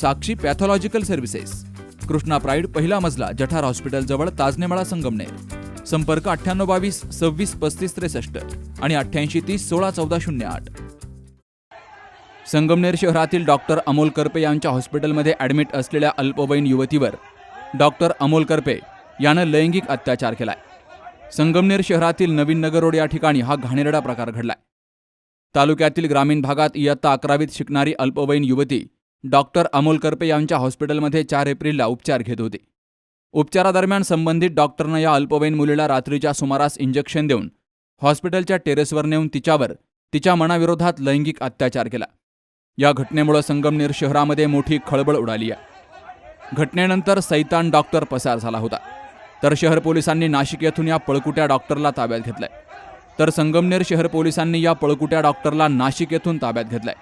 Sakshi pathological services. Krishna pride पहिला मजला जठार हॉस्पिटलजवळ ताजनेमाळा संगमनेर. संपर्क अठ्ठ्याण्णव बावीस सव्वीस पस्तीस त्रेसष्ट आणि अठ्ठ्याऐंशी तीस सोळा चौदा शून्य आठ. संगमनेर शहरातील डॉक्टर अमोल करपे यांच्या हॉस्पिटलमध्ये ॲडमिट असलेल्या अल्पवयीन युवतीवर डॉक्टर अमोल करपे यानं लैंगिक अत्याचार केलाय. संगमनेर शहरातील नवीन नगर रोड या ठिकाणी हा घाणेरडा प्रकार घडलाय. तालुक्यातील ग्रामीण भागात इयत्ता अकरावीत शिकणारी अल्पवयीन युवती डॉक्टर अमोल करपे यांच्या हॉस्पिटलमध्ये चार एप्रिलला उपचार घेत होते. उपचारादरम्यान संबंधित डॉक्टरनं या अल्पवयीन मुलीला रात्रीच्या सुमारास इंजेक्शन देऊन हॉस्पिटलच्या टेरेसवर नेऊन तिच्यावर तिच्या मनाविरोधात लैंगिक अत्याचार केला. या घटनेमुळे संगमनेर शहरामध्ये मोठी खळबळ उडाली आहे. घटनेनंतर सैतान डॉक्टर पसार झाला होता. तर शहर पोलिसांनी नाशिक येथून या पळकुट्या डॉक्टरला ताब्यात घेतलंय. तर संगमनेर शहर पोलिसांनी या पळकुट्या डॉक्टरला नाशिक येथून ताब्यात घेतलंय.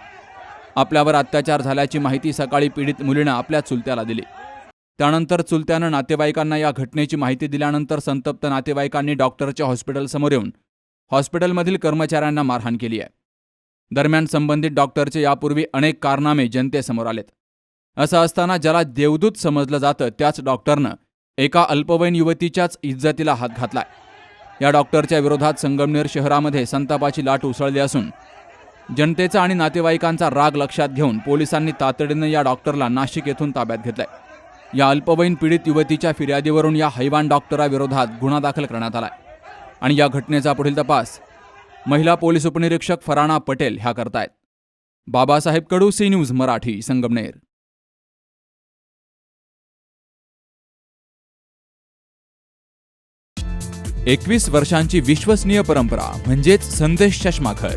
आपल्यावर अत्याचार झाल्याची माहिती सकाळी पीडित मुलीनं आपल्या चुलत्याला दिली. त्यानंतर चुलत्यानं नातेवाईकांना या घटनेची माहिती दिल्यानंतर संतप्त नातेवाईकांनी डॉक्टरच्या हॉस्पिटलसमोर येऊन हॉस्पिटलमधील कर्मचाऱ्यांना मारहाण केली आहे. दरम्यान संबंधित डॉक्टरचे यापूर्वी अनेक कारनामे जनतेसमोर आलेत. असं असताना ज्याला देवदूत समजलं जातं त्याच डॉक्टरनं एका अल्पवयीन युवतीच्याच इज्जतीला हात घातलाय. या डॉक्टरच्या विरोधात संगमनेर शहरामध्ये संतापाची लाट उसळली असून जनतेचा आणि नातेवाईकांचा राग लक्षात घेऊन पोलिसांनी तातडीनं या डॉक्टरला नाशिक येथून ताब्यात घेतलाय. या अल्पवयीन पीडित युवतीच्या फिर्यादीवरून या हैवान डॉक्टराविरोधात गुन्हा दाखल करण्यात आलाय. आणि या घटनेचा पुढील तपास महिला पोलीस उपनिरीक्षक फराणा पटेल ह्या करतायत. Babasaheb Kadu C news Marathi Sangamner. एकवीस वर्षांची विश्वसनीय परंपरा म्हणजेच संदेश चष्माखर